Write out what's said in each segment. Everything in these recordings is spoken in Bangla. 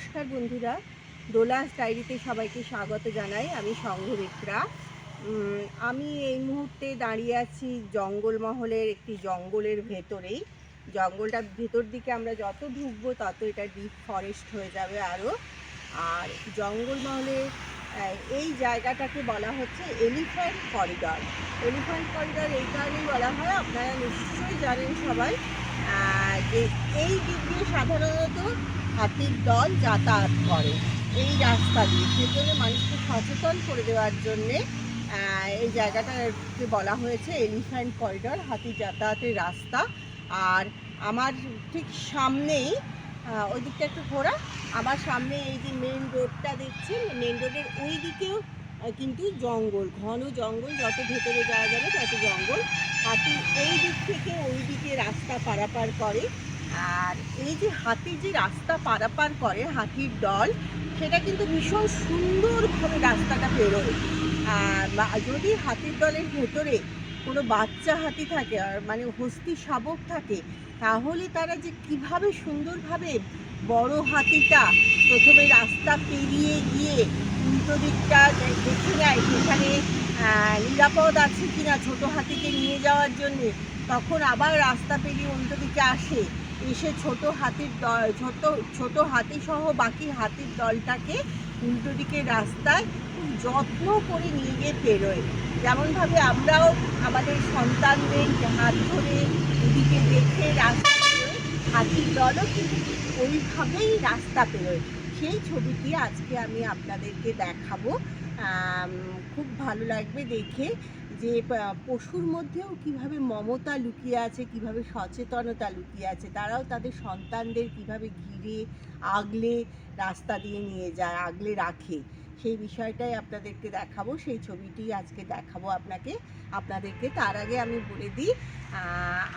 নমস্কার বন্ধুরা। দোলাস ডায়েরিতে সবাইকে স্বাগত জানাই আমি উম, আমি এই মুহূর্তে দাঁড়িয়ে আছি জঙ্গলমহলের একটি জঙ্গলের ভেতরেই। জঙ্গলটার ভেতর দিকে আমরা যত ঢুকবো তত এটা ডিপ ফরেস্ট হয়ে যাবে আরও আর জঙ্গলমহলের এই জায়গাটাকে বলা হচ্ছে এলিফ্যান্ট করিডর এলিফ্যান্ট করিডর এই কারণেই বলা হয় আপনারা নিশ্চয়ই জানেন সবাই যে এই দিক দিয়ে সাধারণত হাতির দল যাতায়াত করে। এই রাস্তা দিয়ে। সেজন্য মানুষকে সচেতন করে দেওয়ার জন্যে এই জায়গাটাকে বলা হয়েছে এলিফ্যান্ট করিডর, হাতি যাতায়াতের রাস্তা। আর আমার ঠিক সামনেই ওই দিকটা একটু ঘোরা। আমার সামনে এই যে মেন রোডটা দেখছেন মেন রোডের ওই দিকেও কিন্তু জঙ্গল, ঘন জঙ্গল। যত ভেতরে যাওয়া যাবে তত জঙ্গল। হাতি এই দিক থেকে ওই দিকে রাস্তা পারাপার করে। আর এই যে হাতি যে রাস্তা পারাপার করে হাতির দল, সেটা কিন্তু ভীষণ সুন্দরভাবে রাস্তাটা বেরোয় আর যদি হাতির দলের ভেতরে কোনো বাচ্চা হাতি থাকে, আর মানে হস্তি শাবক থাকে, তাহলে তারা যে কীভাবে সুন্দরভাবে বড় হাতিটা প্রথমে রাস্তা পেরিয়ে গিয়ে উল্টো দিকটা দেখে নেয় সেখানে নিরাপদ আছে কিনা ছোট হাতিকে নিয়ে যাওয়ার জন্যে, তখন আবার রাস্তা পেরিয়ে উল্টো দিকে আসে। এসে ছোট হাতির দল ছোট ছোট হাতি সহ বাকি হাতির দলটাকে উল্টো দিকে রাস্তায় খুব যত্ন করে নিয়ে গিয়ে পেরোয়। যেমনভাবে আমরাও আমাদের সন্তানদের হাত ধরে এদিকে দেখে রাস্তা হাতির দলও কিন্তু ওইভাবেই রাস্তা পেরোয়। সেই ছবিটি আজকে আমি আপনাদেরকে দেখাবো। খুব ভালো লাগবে দেখে। যে পশুর মধ্যেও কীভাবে মমতা লুকিয়ে আছে, কীভাবে সচেতনতা লুকিয়ে আছে, তারাও তাদের সন্তানদের কীভাবে ঘিরে, আগলে রাস্তা দিয়ে নিয়ে যায়, আগলে রাখে, সেই বিষয়টাই আপনাদেরকে দেখাবো, সেই ছবিটি আজকে দেখাবো আপনাকে। আপনাদেরকে তার আগে আমি বলে দিই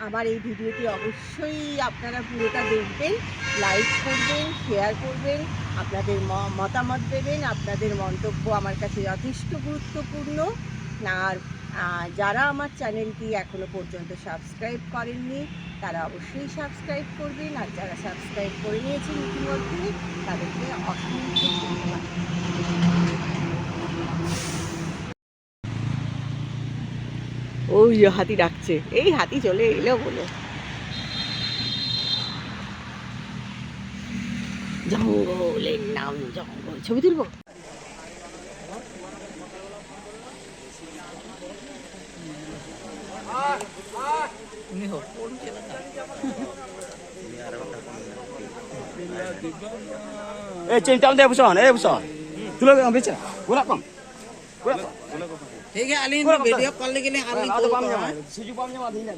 আমার এই ভিডিওটি অবশ্যই আপনারা পুরোটা দেখবেন, লাইক করবেন, শেয়ার করবেন, আপনাদের মতামত দেবেন, আপনাদের মন্তব্য আমার কাছে যথেষ্ট গুরুত্বপূর্ণ। আর যারা আমার চ্যানেলটি এখনও পর্যন্ত সাবস্ক্রাইব করেননি, তারা অবশ্যই সাবস্ক্রাইব করবেন। আর যারা সাবস্ক্রাইব করে নিয়েছেন ইতিমধ্যে, তাদেরকে অসংখ্য ধন্যবাদ। ওই হাতি ডাকছে। এই হাতি চলে এলো বলে। জঙ্গলের নাম জঙ্গল। ছবি তুলবো? Eh, cing tam dia busan, eh busan. Tulah kang beca. Golak kang. Golak. ठीक है अली पूरा वीडियो कॉल के लिए अली Ada को pamnya. Suju pamnya mah tidak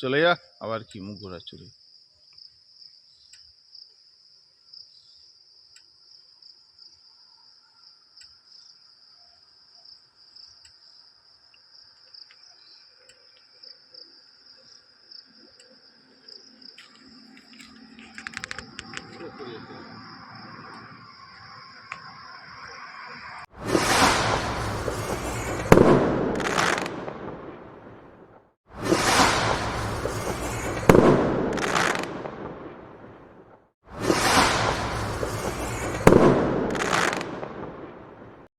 चले जा मुख घोरा चले